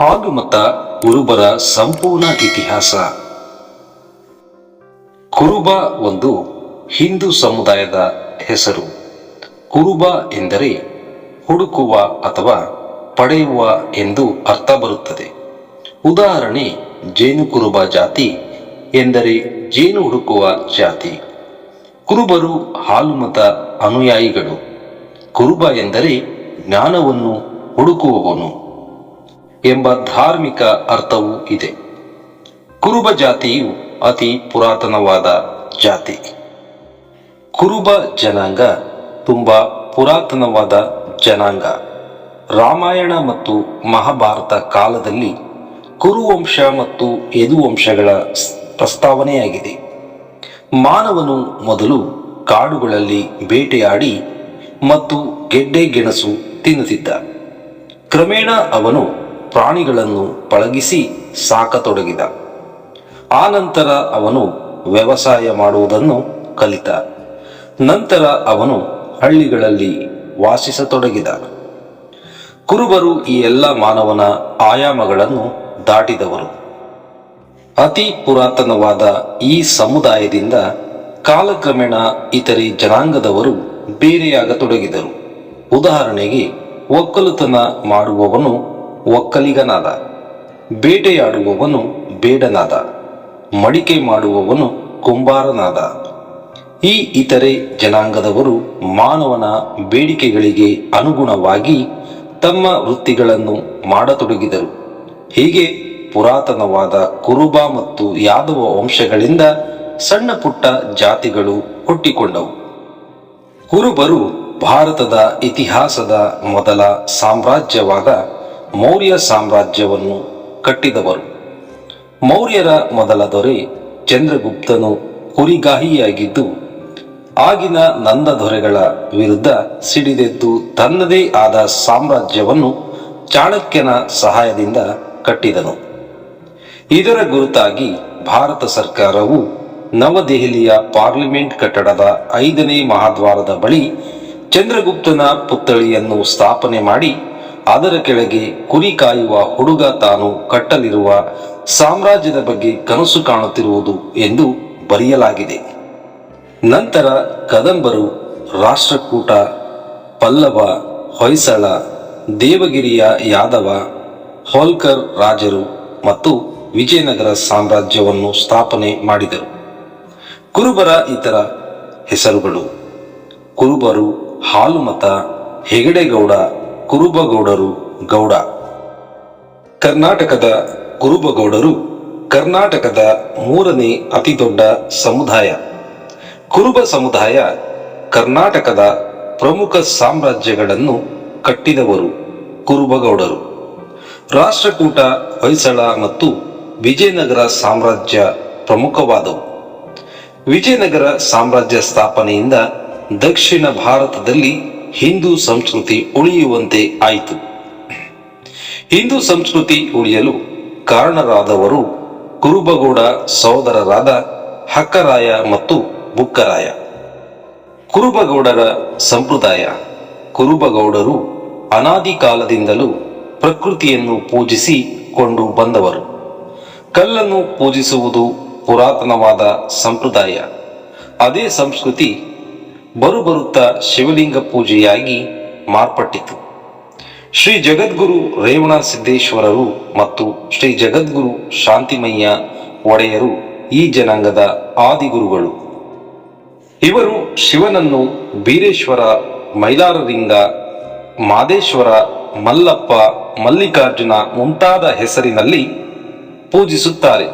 ಹಾಲುಮತ ಕುರುಬರ ಸಂಪೂರ್ಣ ಇತಿಹಾಸ. ಕುರುಬ ಒಂದು ಹಿಂದೂ ಸಮುದಾಯದ ಹೆಸರು. ಕುರುಬ ಎಂದರೆ ಹುಡುಕುವ ಅಥವಾ ಪಡೆಯುವ ಎಂದು ಅರ್ಥ ಬರುತ್ತದೆ. ಉದಾಹರಣೆ, ಜೇನು ಕುರುಬ ಜಾತಿ ಎಂದರೆ ಜೇನು ಹುಡುಕುವ ಜಾತಿ. ಕುರುಬರು ಹಾಲುಮತ ಅನುಯಾಯಿಗಳು. ಕುರುಬ ಎಂದರೆ ಜ್ಞಾನವನ್ನು ಹುಡುಕುವವನು. ಎಂಬ ಧಾರ್ಮಿಕ ಅರ್ಥವೂ ಇದೆ. ಕುರುಬ ಜಾತಿಯು ಅತಿ ಪುರಾತನವಾದ ಜಾತಿ. ಕುರುಬ ಜನಾಂಗ ತುಂಬ ಪುರಾತನವಾದ ಜನಾಂಗ. ರಾಮಾಯಣ ಮತ್ತು ಮಹಾಭಾರತ ಕಾಲದಲ್ಲಿ ಕುರುವಂಶ ಮತ್ತು ಯದುವಂಶಗಳ ಪ್ರಸ್ತಾವನೆಯಾಗಿದೆ. ಮಾನವನು ಮೊದಲು ಕಾಡುಗಳಲ್ಲಿ ಬೇಟೆಯಾಡಿ ಮತ್ತು ಗೆಡ್ಡೆ ಗೆಣಸು ತಿನ್ನುತ್ತಿದ್ದ. ಕ್ರಮೇಣ ಅವನು ಪ್ರಾಣಿಗಳನ್ನು ಪಳಗಿಸಿ ಸಾಕತೊಡಗಿದ. ಆನಂತರ ಅವನು ವ್ಯವಸಾಯ ಮಾಡುವುದನ್ನು ಕಲಿತ. ನಂತರ ಅವನು ಹಳ್ಳಿಗಳಲ್ಲಿ ವಾಸಿಸತೊಡಗಿದ. ಕುರುಬರು ಈ ಎಲ್ಲ ಮಾನವನ ಆಯಾಮಗಳನ್ನು ದಾಟಿದವರು. ಅತಿ ಪುರಾತನವಾದ ಈ ಸಮುದಾಯದಿಂದ ಕಾಲಕ್ರಮೇಣ ಇತರೆ ಜನಾಂಗದವರು ಬೇರೆಯಾಗತೊಡಗಿದರು. ಉದಾಹರಣೆಗೆ, ಒಕ್ಕಲುತನ ಮಾಡುವವನು ಒಕ್ಕಲಿಗನಾದ, ಬೇಟೆಯಾಡುವವನು ಬೇಡನಾದ, ಮಡಿಕೆ ಮಾಡುವವನು ಕುಂಬಾರನಾದ. ಈ ಇತರೆ ಜನಾಂಗದವರು ಮಾನವನ ಬೇಡಿಕೆಗಳಿಗೆ ಅನುಗುಣವಾಗಿ ತಮ್ಮ ವೃತ್ತಿಗಳನ್ನು ಮಾಡತೊಡಗಿದರು. ಹೀಗೆ ಪುರಾತನವಾದ ಕುರುಬ ಮತ್ತು ಯಾದವ ವಂಶಗಳಿಂದ ಸಣ್ಣ ಪುಟ್ಟ ಜಾತಿಗಳು ಹುಟ್ಟಿಕೊಂಡವು. ಕುರುಬರು ಭಾರತದ ಇತಿಹಾಸದ ಮೊದಲ ಸಾಮ್ರಾಜ್ಯವಾದ ಮೌರ್ಯ ಸಾಮ್ರಾಜ್ಯವನ್ನು ಕಟ್ಟಿದವರು. ಮೌರ್ಯರ ಮೊದಲ ದೊರೆ ಚಂದ್ರಗುಪ್ತನು ಕುರಿಗಾಹಿಯಾಗಿದ್ದು, ಆಗಿನ ನಂದ ದೊರೆಗಳ ವಿರುದ್ಧ ಸಿಡಿದೆದ್ದು ತನ್ನದೇ ಆದ ಸಾಮ್ರಾಜ್ಯವನ್ನು ಚಾಣಕ್ಯನ ಸಹಾಯದಿಂದ ಕಟ್ಟಿದನು. ಇದರ ಗುರುತಾಗಿ ಭಾರತ ಸರ್ಕಾರವು ನವದೆಹಲಿಯ ಪಾರ್ಲಿಮೆಂಟ್ ಕಟ್ಟಡದ ಐದನೇ ಮಹಾದ್ವಾರದ ಬಳಿ ಚಂದ್ರಗುಪ್ತನ ಪುತ್ಥಳಿಯನ್ನು ಸ್ಥಾಪನೆ ಮಾಡಿ ಅದರ ಕೆಳಗೆ ಕುರಿ ಕಾಯುವ ಹುಡುಗ ತಾನು ಕಟ್ಟಲಿರುವ ಸಾಮ್ರಾಜ್ಯದ ಬಗ್ಗೆ ಕನಸು ಕಾಣುತ್ತಿರುವುದು ಎಂದು ಬರೆಯಲಾಗಿದೆ. ನಂತರ ಕದಂಬರು, ರಾಷ್ಟ್ರಕೂಟ, ಪಲ್ಲವ, ಹೊಯ್ಸಳ, ದೇವಗಿರಿಯ ಯಾದವ, ಹೋಲ್ಕರ್ ರಾಜರು ಮತ್ತು ವಿಜಯನಗರ ಸಾಮ್ರಾಜ್ಯವನ್ನು ಸ್ಥಾಪನೆ ಮಾಡಿದರು. ಕುರುಬರ ಇತರ ಹೆಸರುಗಳು ಕುರುಬರು, ಹಾಲುಮತ, ಹೆಗಡೆಗೌಡ ಕುರುಬಗೌಡರು ಗೌಡ. ಕರ್ನಾಟಕದ ಕುರುಬಗೌಡರು ಕರ್ನಾಟಕದ ಮೂರನೇ ಅತಿದೊಡ್ಡ ಸಮುದಾಯ. ಕುರುಬ ಸಮುದಾಯ ಕರ್ನಾಟಕದ ಪ್ರಮುಖ ಸಾಮ್ರಾಜ್ಯಗಳನ್ನು ಕಟ್ಟಿದವರು ಕುರುಬಗೌಡರು. ರಾಷ್ಟ್ರಕೂಟ ಹೊಯ್ಸಳ ಮತ್ತು ವಿಜಯನಗರ ಸಾಮ್ರಾಜ್ಯ ಪ್ರಮುಖವಾದವು. ವಿಜಯನಗರ ಸಾಮ್ರಾಜ್ಯ ಸ್ಥಾಪನೆಯಿಂದ ದಕ್ಷಿಣ ಭಾರತದಲ್ಲಿ ಹಿಂದೂ ಸಂಸ್ಕೃತಿ ಉಳಿಯುವಂತೆ ಆಯಿತು. ಹಿಂದೂ ಸಂಸ್ಕೃತಿ ಉಳಿಯಲು ಕಾರಣರಾದವರು ಕುರುಬಗೌಡ ಸಹೋದರರಾದ ಹಕ್ಕರಾಯ ಮತ್ತು ಬುಕ್ಕರಾಯ. ಕುರುಬಗೌಡರ ಸಂಪ್ರದಾಯ, ಕುರುಬಗೌಡರು ಅನಾದಿ ಕಾಲದಿಂದಲೂ ಪ್ರಕೃತಿಯನ್ನು ಪೂಜಿಸಿ ಕೊಂಡು ಬಂದವರು. ಕಲ್ಲನ್ನು ಪೂಜಿಸುವುದು ಪುರಾತನವಾದ ಸಂಪ್ರದಾಯ. ಅದೇ ಸಂಸ್ಕೃತಿ ಬರುಬರುತ್ತಾ ಶಿವಲಿಂಗ ಪೂಜೆಯಾಗಿ ಮಾರ್ಪಟ್ಟಿತು. ಶ್ರೀ ಜಗದ್ಗುರು ರೇವಣ ಸಿದ್ದೇಶ್ವರರು ಮತ್ತು ಶ್ರೀ ಜಗದ್ಗುರು ಶಾಂತಿಮಯ್ಯ ಒಡೆಯರು ಈ ಜನಾಂಗದ ಆದಿಗುರುಗಳು. ಇವರು ಶಿವನನ್ನು ಬೀರೇಶ್ವರ, ಮೈಲಾರಲಿಂಗ, ಮಾದೇಶ್ವರ, ಮಲ್ಲಪ್ಪ, ಮಲ್ಲಿಕಾರ್ಜುನ ಮುಂತಾದ ಹೆಸರಿನಲ್ಲಿ ಪೂಜಿಸುತ್ತಾರೆ.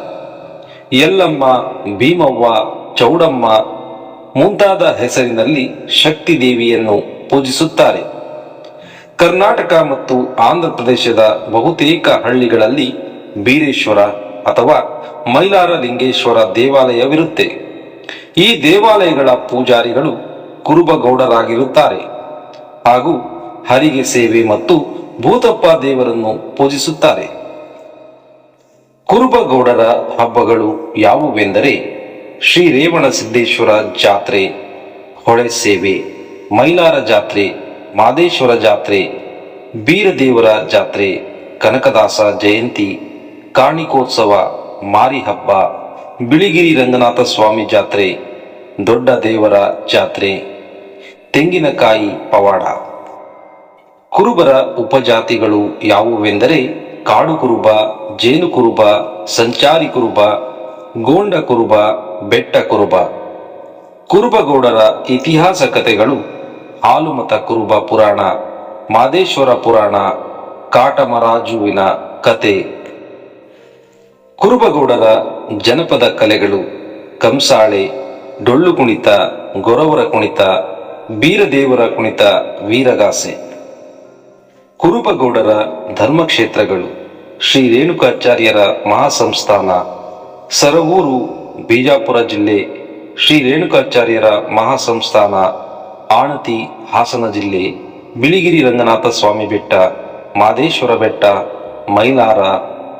ಯಲ್ಲಮ್ಮ, ಭೀಮವ್ವ, ಚೌಡಮ್ಮ ಮುಂತಾದ ಹೆಸರಿನಲ್ಲಿ ಶಕ್ತಿ ದೇವಿಯನ್ನು ಪೂಜಿಸುತ್ತಾರೆ. ಕರ್ನಾಟಕ ಮತ್ತು ಆಂಧ್ರ ಪ್ರದೇಶದ ಬಹುತೇಕ ಹಳ್ಳಿಗಳಲ್ಲಿ ಬೀರೇಶ್ವರ ಅಥವಾ ಮೈಲಾರ ಲಿಂಗೇಶ್ವರ ದೇವಾಲಯವಿರುತ್ತೆ. ಈ ದೇವಾಲಯಗಳ ಪೂಜಾರಿಗಳು ಕುರುಬಗೌಡರಾಗಿರುತ್ತಾರೆ. ಹಾಗೂ ಹರಿಗೆ ಸೇವೆ ಮತ್ತು ಭೂತಪ್ಪ ದೇವರನ್ನು ಪೂಜಿಸುತ್ತಾರೆ. ಕುರುಬಗೌಡರ ಹಬ್ಬಗಳು ಯಾವುವೆಂದರೆ ಶ್ರೀ ರೇವಣ ಸಿದ್ದೇಶ್ವರ ಜಾತ್ರೆ ಹೊಳೆ ಸೇವೆ, ಮೈಲಾರ ಜಾತ್ರೆ, ಮಾದೇಶ್ವರ ಜಾತ್ರೆ, ಬೀರದೇವರ ಜಾತ್ರೆ, ಕನಕದಾಸ ಜಯಂತಿ ಕಾಣಿಕೋತ್ಸವ ಮಾರಿ ಹಬ್ಬ, ಬಿಳಿಗಿರಿ ರಂಗನಾಥ ಸ್ವಾಮಿ ಜಾತ್ರೆ, ದೊಡ್ಡ ದೇವರ ಜಾತ್ರೆ, ತೆಂಗಿನಕಾಯಿ ಪವಾಡ. ಕುರುಬರ ಉಪಜಾತಿಗಳು ಯಾವುವೆಂದರೆ ಕಾಡು ಕುರುಬ, ಜೇನು ಕುರುಬ, ಸಂಚಾರಿ ಕುರುಬ ಗೋಂಡ ಕುರುಬ, ಬೆಟ್ಟ ಕುರುಬ. ಕುರುಬಗೌಡರ ಇತಿಹಾಸ ಕಥೆಗಳು ಆಲುಮತ ಕುರುಬ ಪುರಾಣ, ಮಾದೇಶ್ವರ ಪುರಾಣ, ಕಾಟಮರಾಜುವಿನ ಕತೆ ಕುರುಬಗೌಡರ ಜನಪದ ಕಲೆಗಳು, ಕಂಸಾಳೆ, ಡೊಳ್ಳು ಕುಣಿತ, ಗೊರವರ ಕುಣಿತ, ಬೀರದೇವರ ಕುಣಿತ, ವೀರಗಾಸೆ. ಕುರುಬಗೌಡರ ಧರ್ಮಕ್ಷೇತ್ರಗಳು, ಶ್ರೀ ರೇಣುಕಾಚಾರ್ಯರ ಮಹಾಸಂಸ್ಥಾನ ಸರವೂರು ಬಿಜಾಪುರ ಜಿಲ್ಲೆ, ಶ್ರೀ ರೇಣುಕಾಚಾರ್ಯರ ಮಹಾಸಂಸ್ಥಾನ, ಆಣತಿ, ಹಾಸನ ಜಿಲ್ಲೆ, ಬಿಳಿಗಿರಿ ರಂಗನಾಥ ಸ್ವಾಮಿ ಬೆಟ್ಟ, ಮಾದೇಶ್ವರ ಬೆಟ್ಟ, ಮೈಲಾರ,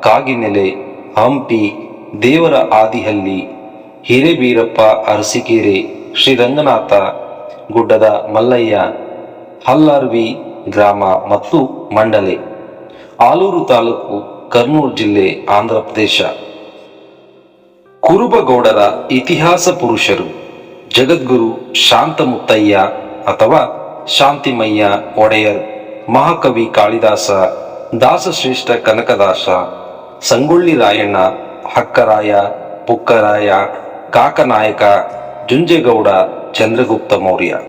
ಕಾಗಿನೆಲೆ, ಹಂಪಿ, ದೇವರ ಆದಿಹಲ್ಲಿ, ಹಿರೇಬೀರಪ್ಪ ಅರಸಿಕೇರೆ, ಶ್ರೀ ರಂಗನಾಥ, ಗುಡ್ಡದ ಮಲ್ಲಯ್ಯ, ಹಲ್ಲಾರ್ವಿ ಗ್ರಾಮ ಮತ್ತು ಮಂಡಲೆ, ಆಲೂರು ತಾಲೂಕು, ಕರ್ನೂಲು ಜಿಲ್ಲೆ, ಆಂಧ್ರ ಪ್ರದೇಶ. ಕುರುಬಗೌಡರ ಇತಿಹಾಸ ಪುರುಷರು, ಜಗದ್ಗುರು ಶಾಂತಮುತ್ತಯ್ಯ ಅಥವಾ ಶಾಂತಿಮಯ್ಯ ಒಡೆಯರ್, ಮಹಾಕವಿ ಕಾಳಿದಾಸ, ದಾಸಶ್ರೇಷ್ಠ ಕನಕದಾಸ, ಸಂಗೊಳ್ಳಿ ರಾಯಣ್ಣ, ಹಕ್ಕರಾಯ, ಪುಕ್ಕರಾಯ, ಕಾಕನಾಯಕ, ಜುಂಜೇಗೌಡ, ಚಂದ್ರಗುಪ್ತ ಮೌರ್ಯ.